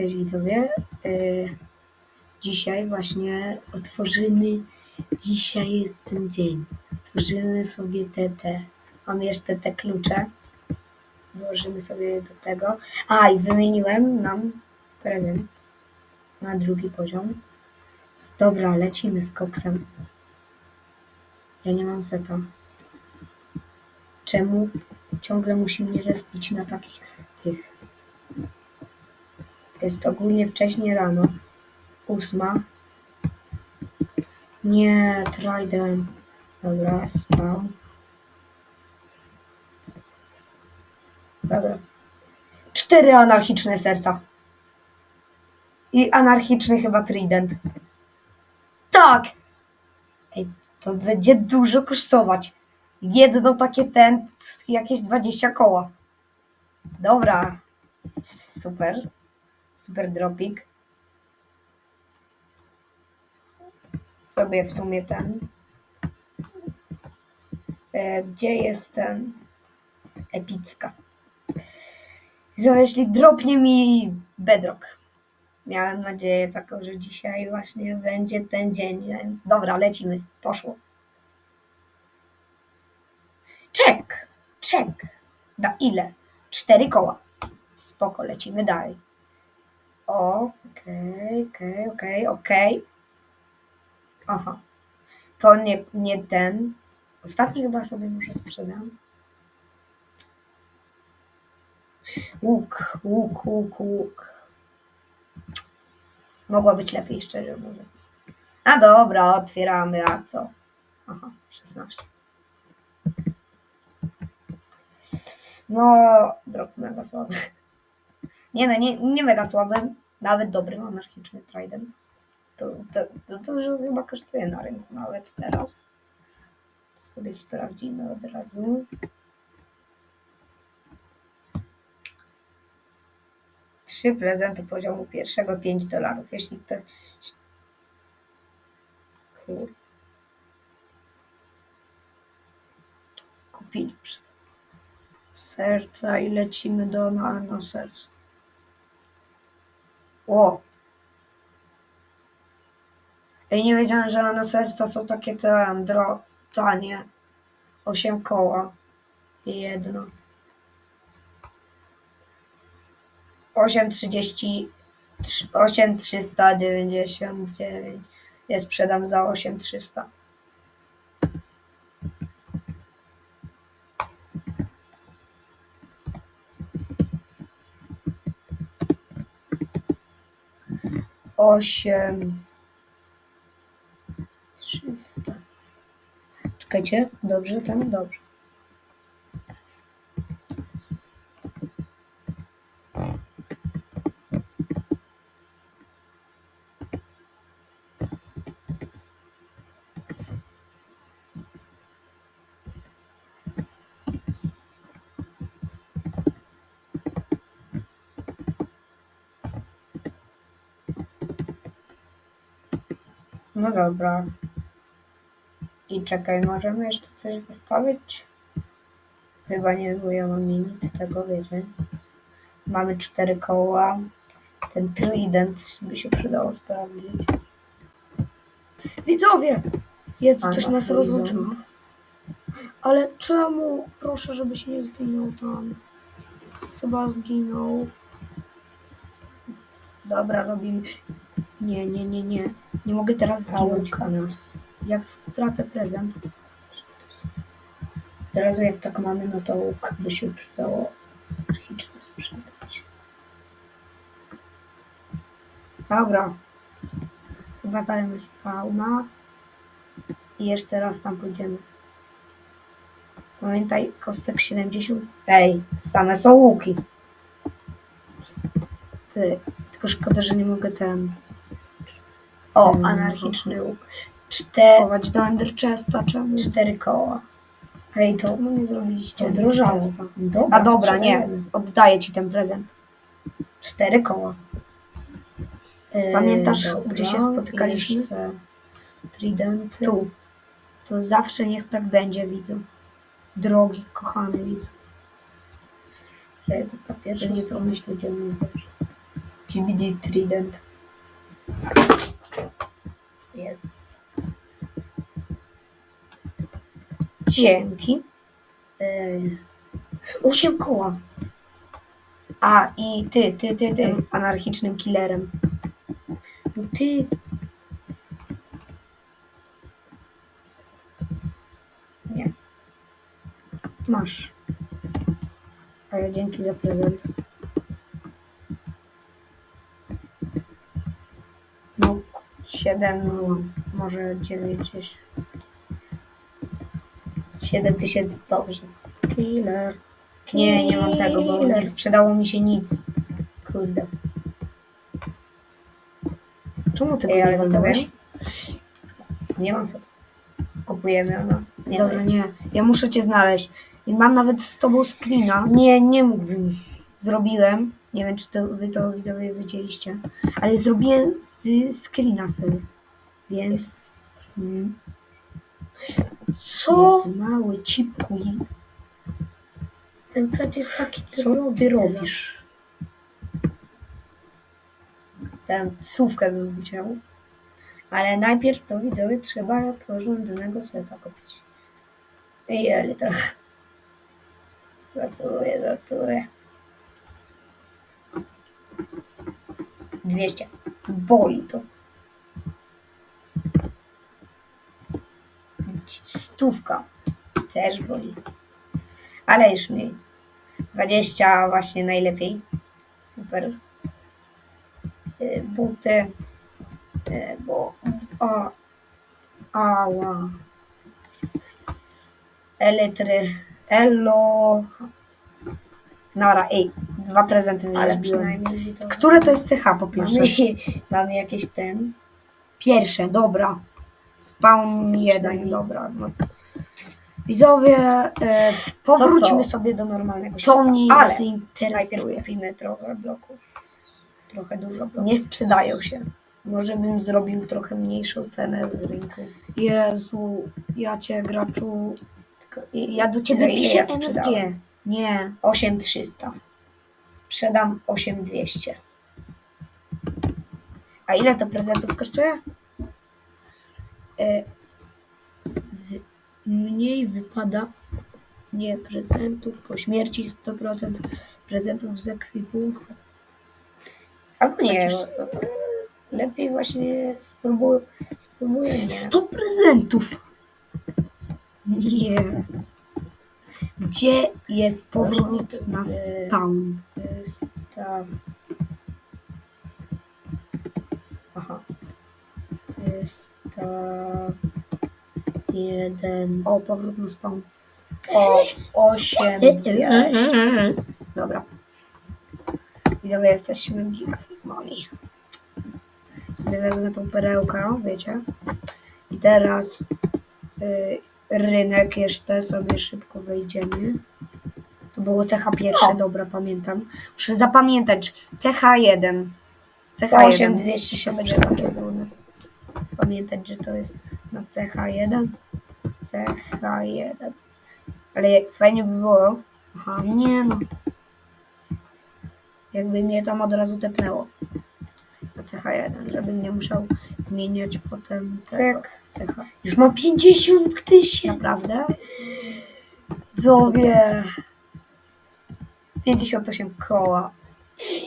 Cześć widzowie. Yy, dzisiaj właśnie otworzymy. Dzisiaj jest ten dzień. Otworzymy sobie te. Mam jeszcze te klucze. Włożymy sobie do tego. A i wymieniłem nam prezent na drugi poziom. Dobra, lecimy z koksem. Ja nie mam seta. Czemu ciągle musi mnie respić na takich tych? Jest ogólnie wcześnie rano. Ósma. Nie, Trident. Dobra, spał. Dobra. Cztery anarchiczne serca. I anarchiczny chyba Trident. Tak! Ej, to będzie dużo kosztować. Jedno takie ten, jakieś 20 koła. Dobra. Super. Super dropik. Sobie w sumie ten. E, gdzie jest ten? Epicka. Jeśli dropnie mi bedrock. Miałem nadzieję taką, że dzisiaj właśnie będzie ten dzień, więc dobra, lecimy. Poszło. Czek, czek. Na ile? Cztery koła. Spoko, lecimy dalej. Okej, okej, okej, okej. Aha. To nie, nie ten. Ostatni chyba sobie może sprzedam. Łuk, łuk, łuk, łuk. Mogło być lepiej, szczerze mówiąc. A dobra, otwieramy, a co? Aha, 16. No, drop mega słaby. Nie no, nie, nie mega słaby, nawet dobry anarchiczny Trident. To, to, to, to chyba kosztuje na rynku nawet teraz. Sobie sprawdzimy od razu. Trzy prezenty poziomu pierwszego 5 dolarów. Jeśli ktoś... Kurde. Kupili serca i lecimy do na serce. O! Ej, nie wiedziałem, że na serca są takie te dro, tanie. 8 koła. I jedno. 8,30 8,399. Ja sprzedam za 8,300. Osiem. Trzysta. Czekajcie, dobrze ten? Dobrze. No dobra. I czekaj, możemy jeszcze coś wystawić? Chyba nie, bo ja mam limit tego, wiecie. Mamy cztery koła. Ten trident by się przydało sprawdzić. Widzowie! Jest, coś nas widzę. rozłączyło. Ale czemu? Proszę, żeby się nie zginął tam. Chyba zginął. Dobra, robimy. Nie, nie, nie, nie. Nie mogę teraz zginąć. Załóg nas. Jak stracę prezent. Teraz jak tak mamy, no to łuk by się przydało archiczne sprzedać. Dobra. Chyba dajemy spawna. I jeszcze raz tam pójdziemy. Pamiętaj, kostek 70. Ej, same są łuki. Ty, tylko szkoda, że nie mogę ten. O, anarchiczny łuk. Cztery, Chować do czemu? cztery koła. Hej, to Czemu nie zrobiliście? Dobra, A dobra, nie. sprzedajemy. Oddaję ci ten prezent. Cztery koła. Eee, Pamiętasz, gdzie się spotykaliśmy? jeszcze Tridenty. Tu. To zawsze niech tak będzie, widzę. Drogi, kochany widz. Że to papier, że nie mój gość. GBD Trident. Jezu. Dzięki. Yy, Osiem koła. A, i ty, ty, ty, ty. Anarchicznym killerem. No ty. Nie. Masz. A ja dzięki za prezent. No, 7, no, może 9 gdzieś. 7 tysięcy, dobrze. Killer. Nie, nie mam tego, bo nie sprzedało mi się nic. Kurde. Czemu ty Ej, ale nie walnąłeś? Nie mam set. Kupujemy ona. Nie, Dobra, nie. Ja muszę cię znaleźć. I mam nawet z tobą screena. Nie, nie mógłbym. Zrobiłem. Nie wiem, czy to wy to widzowie widzieliście. Ale zrobiłem z screena sobie. Więc... mm, Co? Ty mały cipku. Ten pet jest taki Co ty robisz? Tę słówkę bym chciał. Ale najpierw to widzowie trzeba porządnego seta kupić. I ale trochę. Żartuję, żartuję. 200. Boli to. Stówka. Też boli. Ale już mniej. 20 właśnie najlepiej. Super. Y, Buty. Y, Bo. O. Ała. Elektry. Elo. Nara, ej, dwa prezenty Ale wyrzuciłem. przynajmniej to... Które to jest CH po pierwsze? Mamy, mamy jakieś ten... Pierwsze, dobra. Spawn jeden, dobra. No. Widzowie, e, powróćmy to. sobie do normalnego To świata. mnie Ale najpierw interesuje. kupimy trochę bloków. Trochę dużo bloków. Nie sprzedają się. Może bym zrobił trochę mniejszą cenę z rynku. Jezu, ja cię graczu. Tylko i- Ja do ciebie Za ile piszę ja MSG. sprzedałem? Nie. 8300. Sprzedam 8200. A ile to prezentów kosztuje? E, W, mniej wypada nie prezentów po śmierci 100% prezentów z ekwipunku. albo nie. Chociaż- Lepiej właśnie spróbuję. spróbuję nie. 100 prezentów! Nie. Gdzie jest powrót na spawn? Wystaw. Aha. Wystaw. Jeden. O, powrót na spawn. O, osiem. Wieść. Dobra. Widzowie, jesteśmy gigasigmami. Sobie wezmę tą perełkę, wiecie. I teraz y, rynek jeszcze sobie szybko wejdziemy. To było cecha pierwsze, O. dobra, pamiętam. Muszę zapamiętać. CH1. CH1. 8200 się będzie takie trudne. Pamiętać, że to jest na CH1. CH1. Ale fajnie by było. Aha, nie no. Jakby mnie tam od razu tepnęło. Na CH1, żebym nie musiał zmieniać potem tego. Cyk. CH. Już mam 50 tysięcy. Naprawdę? Widzowie. 58 koła.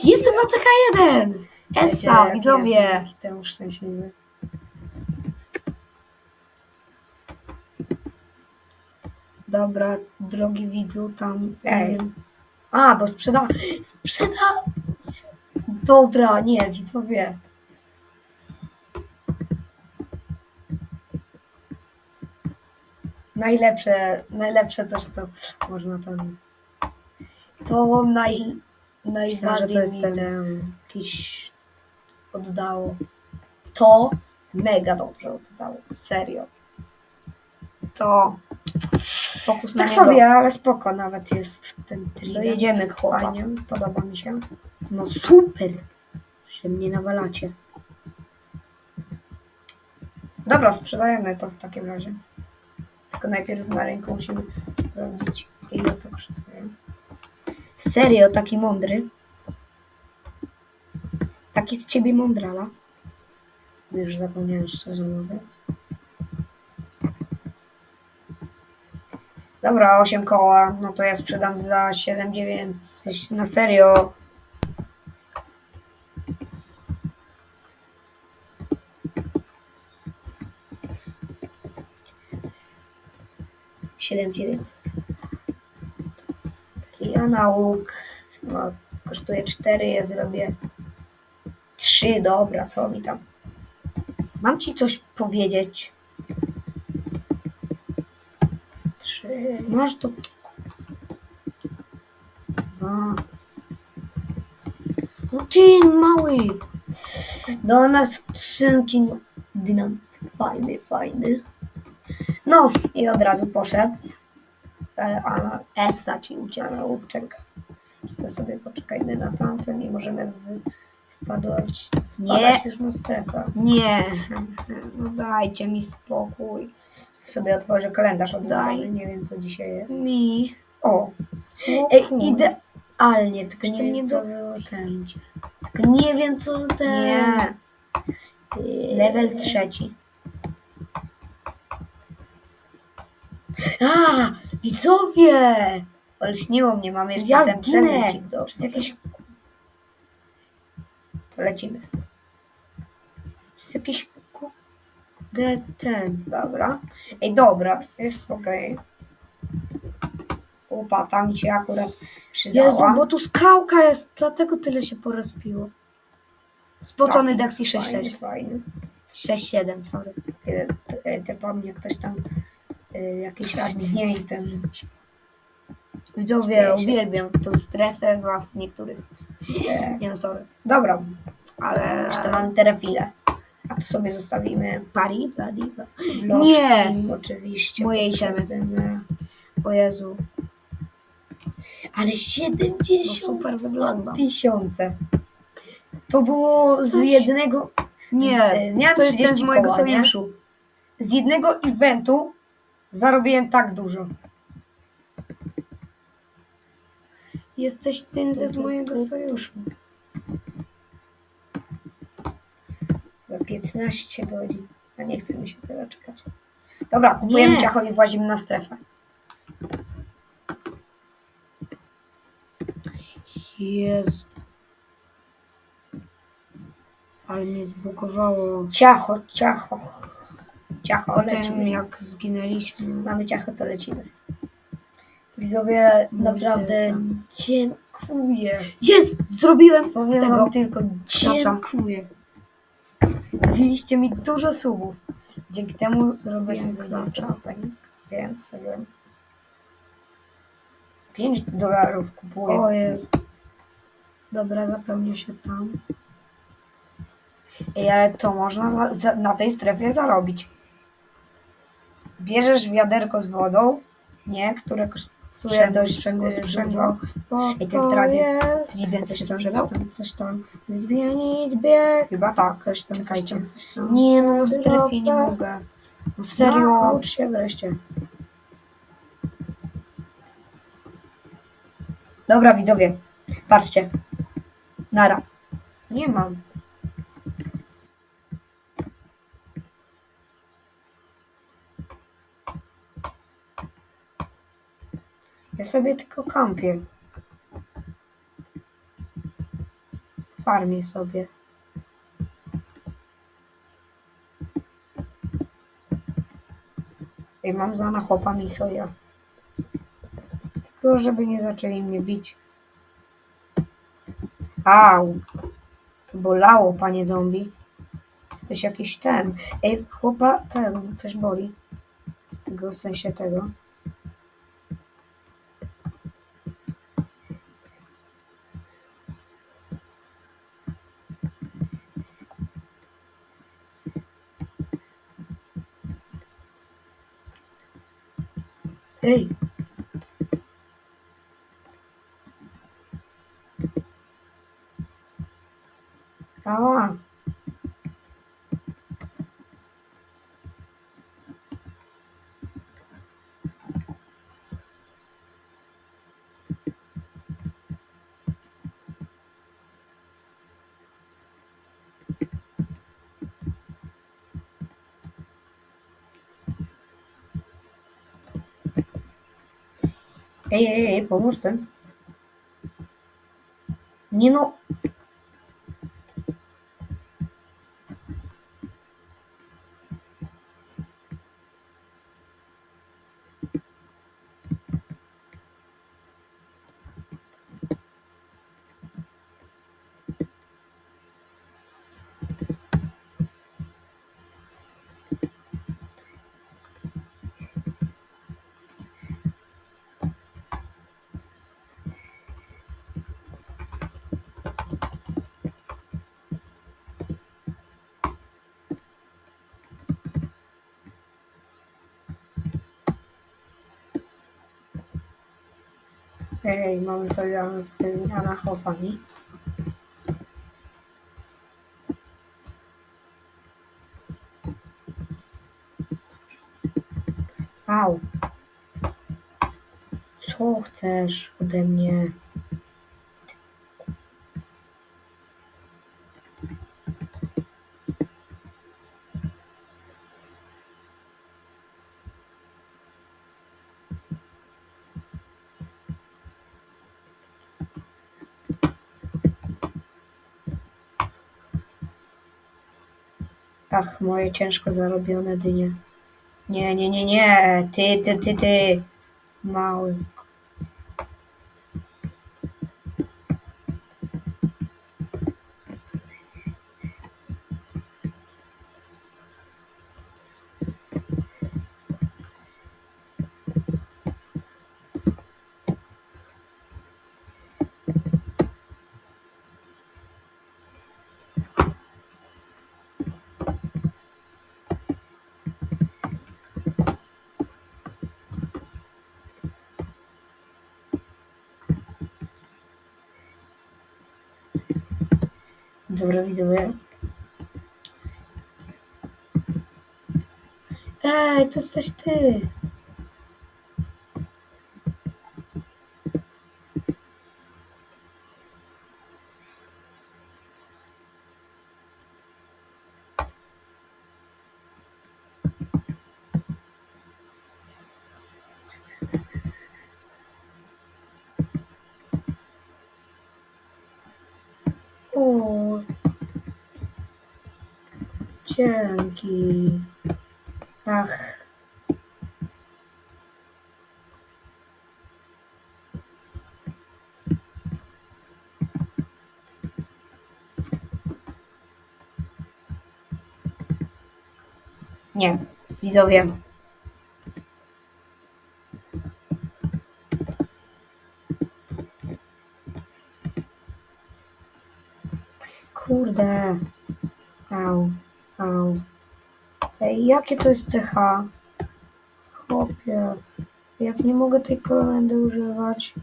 Jestem na CH1! Wiecie, Essa, jak widzowie! jestem Dzięki temu szczęśliwy. Dobra, drogi widzu, tam nie Ej. wiem. A, bo sprzeda. Sprzeda. Dobra, nie, widzowie. Najlepsze, najlepsze coś, co można tam. To naj, najbardziej to jest mi ten- ten jakiś oddało. To mega dobrze oddało. Serio. To fokus na Tak niego. sobie, ale spoko nawet jest ten trident. Dojedziemy chłopa. Fajnie. Podoba mi się. No super, że mnie nawalacie. Dobra, sprzedajemy to w takim razie. Tylko najpierw na rynku musimy sprawdzić, ile to kosztuje. Serio, taki mądry. Taki z ciebie mądrala. Już zapomniałem szczerze mówiąc. Dobra, 8 koła, no to ja sprzedam za 7,9. Coś na serio. Siedem dziewięćset. I analog no, kosztuje 4, ja zrobię 3, dobra, co mi tam. Mam ci coś powiedzieć. Masz to. Dwa. No ty mały. Do nas skrzynki dynamit. Fajny, fajny. No i od razu poszedł. E, a Essa ci uciekł. To sobie poczekajmy na tamten i możemy w, wpadać. Nie. wpadać już na strefę. Nie. No dajcie mi spokój. Sobie otworzę kalendarz od Daj. Nie wiem, co dzisiaj jest. Mi. O, Ej, spokój. idealnie, tylko Jeszcze nie nie wiem co było ten. Tylko nie wiem co ten. Nie. Level trzeci. A, widzowie! Olśniło mnie, mam jeszcze Ja ten ginę. prezencik do Przez jakieś, To lecimy. przez jakieś kurde ten. Dobra. Ej, dobra, jest okej. Łopata mi się akurat przydała. Jezu, bo tu skałka jest, dlatego tyle się porozpiło. Spocony Fajny, Daxi fajny, 6.6. Fajny. 6.7, sorry. Kiedy te- te po mnie ktoś tam y, jakiś admin ten Widzowie, Śmieję się. uwielbiam tą strefę was niektórych. e, Nie no, sorry. Dobra, Ale... jeszcze mam terafile. A sobie zostawimy Pari, badi, ba- bloczki, Nie. oczywiście. Moje potrzebne. O Jezu. Ale 70 No super wygląda. tysiące. To było z Coś- jednego... Nie, E, miałem to jest ten z 30 mojego koła, nie? sojuszu. Z jednego eventu zarobiłem tak dużo. Jesteś tym ze z mojego sojuszu. Za 15 godzin. A nie chce mi się tyle czekać. Dobra, kupujemy Nie. ciacho i włazimy na strefę. Jezu. Ale mnie zbugowało. Ciacho, ciacho. Ciacho, lecimy. jak zginęliśmy. Mamy ciacho, to lecimy. Widzowie, naprawdę tam. dziękuję. Jest! Zrobiłem Powiem tego. tylko dziękuję. Wbiliście mi dużo subów. Dzięki temu klacza. zrobiłem tak. Więc, więc... 5 dolarów kupuję. O Jezu. Dobra, zapełnia się tam. Ej, ale to można za, za, na tej strefie zarobić. Bierzesz wiaderko z wodą, nie, które kosztuje Sprzęgło, dość sprzęgło. Bo I tradent- jest... Trident Coś tam, coś tam, coś tam. Zmienić bieg. Chyba tak. Coś tam, coś tam, coś tam. Nie, no na strefie nie mogę. No No, serio. ucz się wreszcie. Dobra, widzowie. Patrzcie. Nara. Nie mam. Ja sobie tylko kampię. Farmię sobie. I mam za na chłopami soja. Tylko żeby nie zaczęli mnie bić. Au! To bolało, panie zombie. Jesteś jakiś ten. Ej, chłopa, ten, coś boli. Tego, w sensie tego. Ej! Ała! Ej, ej, ej, pomóż ten. Nie no. Ej, mamy sobie z tymi anachopami. Au. Co chcesz ode mnie? Ach, moje ciężko zarobione dynie. Nie, nie, nie, nie. Ty, ty, ty, ty. Mały. Dobra, widzowie. Ej, to jesteś ty. Ach. Nie, widzowie. Kurde. Au, au. Ej, jakie to jest CH? Chłopie. Jak nie mogę tej kolendy używać?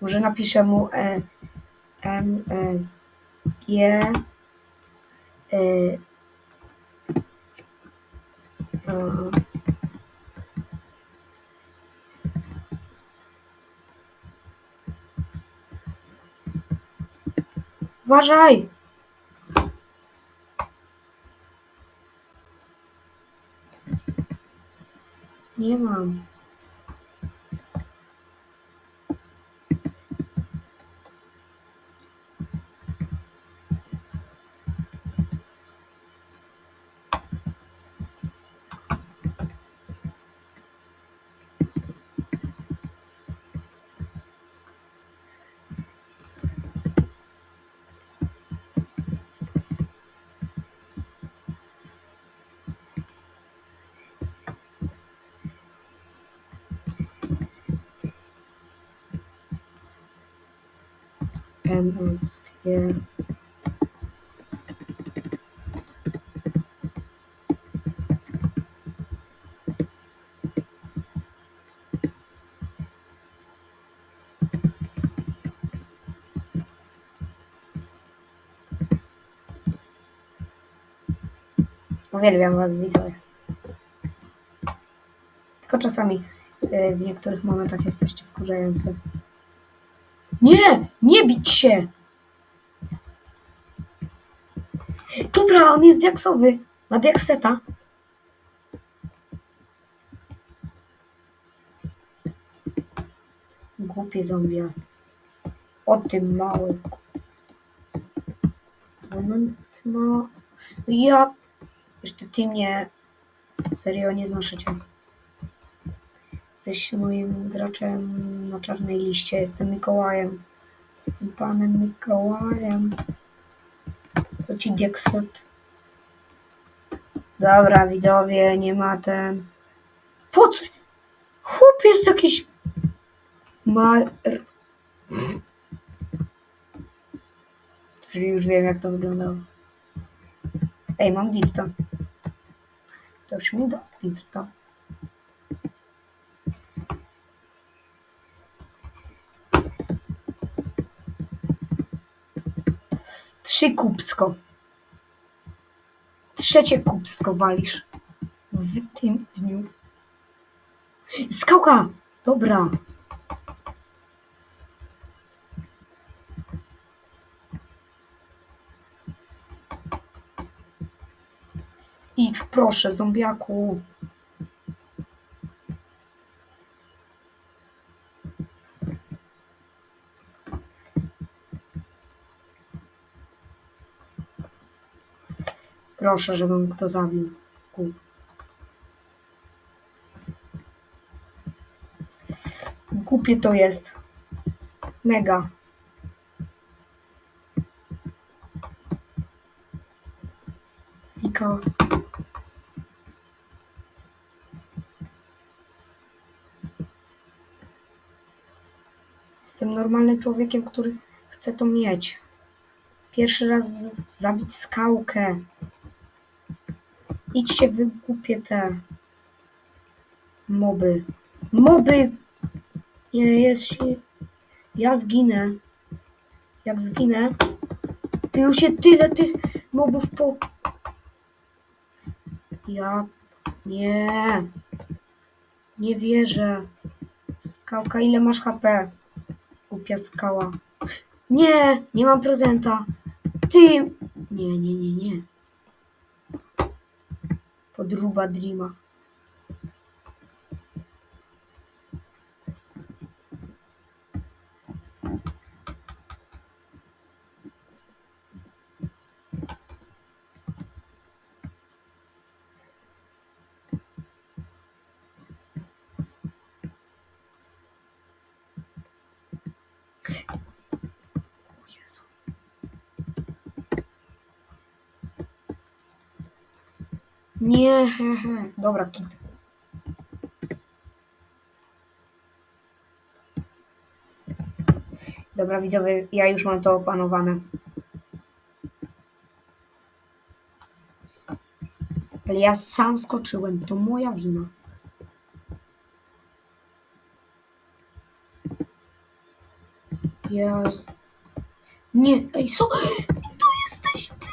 Może napiszę mu e, M, S, G, e. Uważaj! Nie mam. G. Uwielbiam was, widzowie. Tylko czasami y, w niektórych momentach jesteście wkurzający. Nie! Nie bić się! Dobra, on jest diaksowy. Ma diakseta. Głupie zombie. O tym mały. Moment ma... Ja... Jeszcze ty mnie... Serio, nie znoszę cię. Jesteś moim graczem na czarnej liście. Jestem Mikołajem. Jestem panem Mikołajem. Co ci Dieksut? Dobra, widzowie, nie ma ten... Po coś? Chłop jest jakiś... Ma... Czyli już wiem, jak to wyglądało. Ej, mam dirta. To już mi da dirta. Trzy kubsko. Trzecie kubsko walisz. W tym dniu. Skałka! Dobra. Idź, proszę, zombiaku. Proszę, żebym kto zabił. Ku. Głupie to jest. Mega. Zika. Jestem normalnym człowiekiem, który chce to mieć. Pierwszy raz zabić skałkę. Idźcie wy głupie te moby. Moby! Nie, jeśli ja zginę, jak zginę, to już się tyle tych mobów po... Ja... Nie. Nie wierzę. Skałka, ile masz HP? Głupia skała. Nie, nie mam prezenta. Ty... Nie, nie, nie, nie. Podruba Dreama. Nie. Dobra, kit. Dobra, widzowie, ja już mam to opanowane. Ale ja sam skoczyłem, to moja wina. Jezu. Nie, ej, co jesteś ty!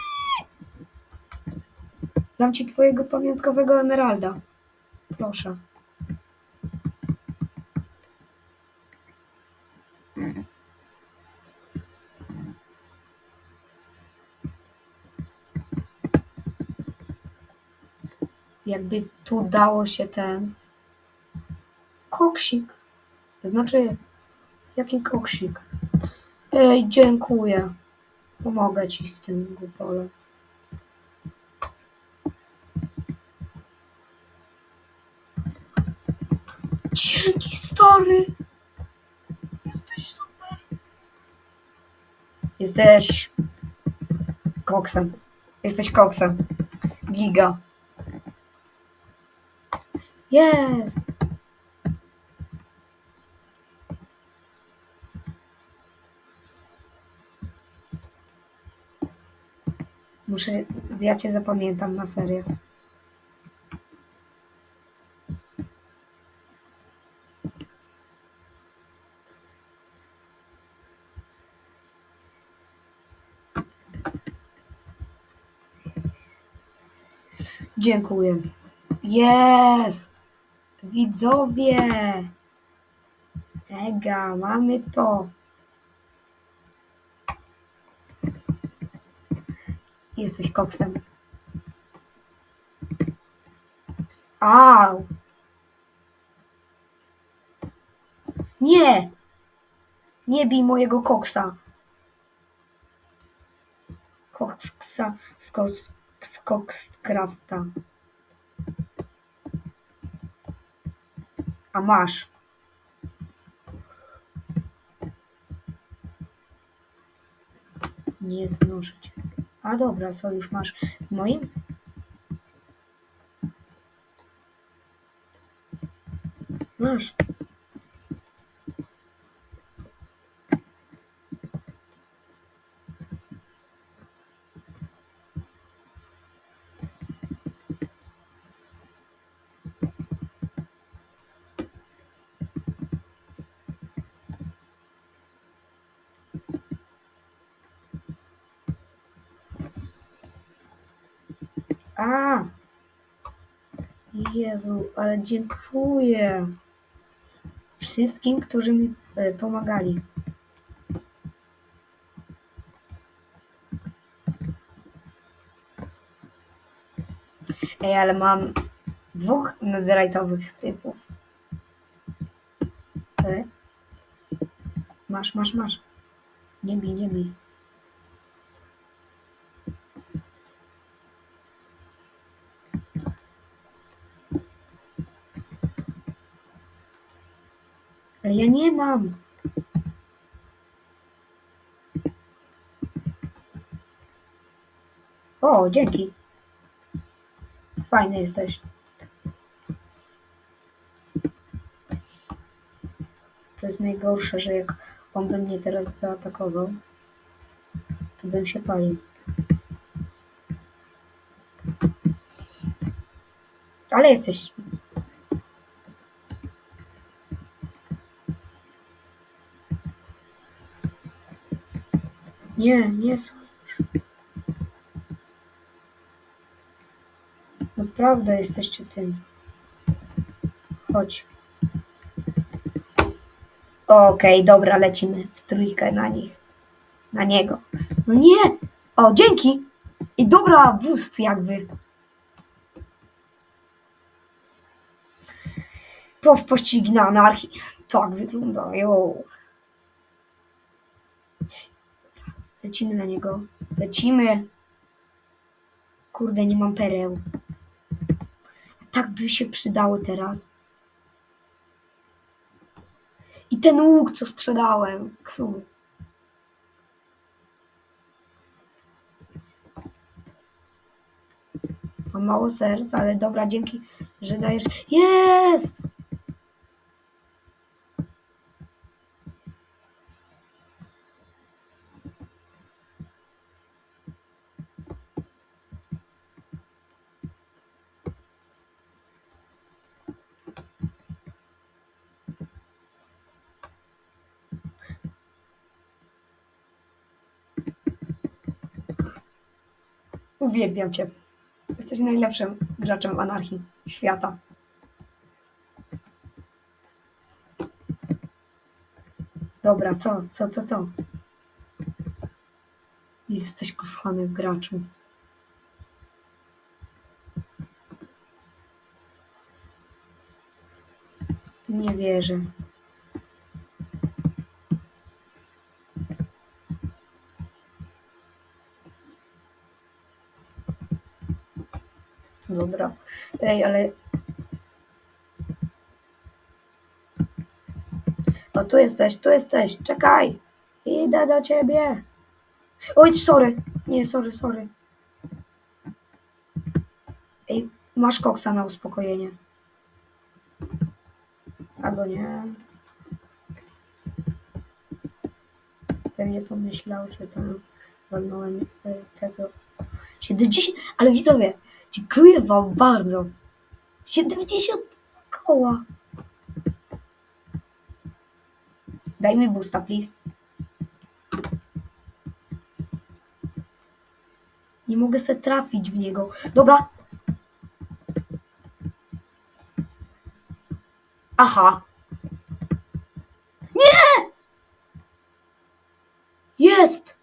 Dam ci twojego pamiątkowego emeralda. Proszę. Jakby tu dało się ten koksik. Znaczy, jaki koksik? Ej, dziękuję. Pomogę ci z tym. Stary! Jesteś super. Jesteś koksem. Jesteś koksem. Giga. Jest! Muszę, ja cię zapamiętam na serio. Dziękuję. Jest! Widzowie! Ega, mamy to. Jesteś koksem. Au! Nie! Nie bij mojego koksa. Koksa z, kos, z. A masz. Nie cię. A dobra, sojusz masz z moim? Masz. Jezu, ale dziękuję wszystkim, którzy mi e, pomagali. Ej, ale mam dwóch netherite'owych typów. E? Masz, masz, masz. Nie bij, nie bij. Ale ja nie mam. O, dzięki. Fajny jesteś. To jest najgorsze, że jak on by mnie teraz zaatakował, to bym się palił. Ale jesteś Nie, nie sojusz. Naprawdę jesteście tym. Chodź. Okej, dobra, lecimy w trójkę na nich. Na niego. No nie! O, dzięki! I dobra, boost jakby. To w pościgi na anarchii. Tak wygląda, jo. Lecimy na niego. Lecimy. Kurde, nie mam pereł. A tak by się przydało teraz. I ten łuk, co sprzedałem. Kur. Mam mało serc, ale dobra, dzięki, że dajesz. Jest! Uwielbiam cię. Jesteś najlepszym graczem anarchii świata. Dobra, co, co, co, co? Jesteś kochanym graczem. Nie wierzę. Dobra. Ej, ale. O, tu jesteś, tu jesteś. Czekaj. Idę do ciebie. Oj, sorry. Nie, sorry, sorry. Ej, masz koksa na uspokojenie. Albo nie. Pewnie pomyślał, że tam walnąłem y, tego. 70, ale widzowie, dziękuję wam bardzo. 70 koła. Daj mi boosta, please. Nie mogę se trafić w niego. Dobra. Aha. Nie! Jest!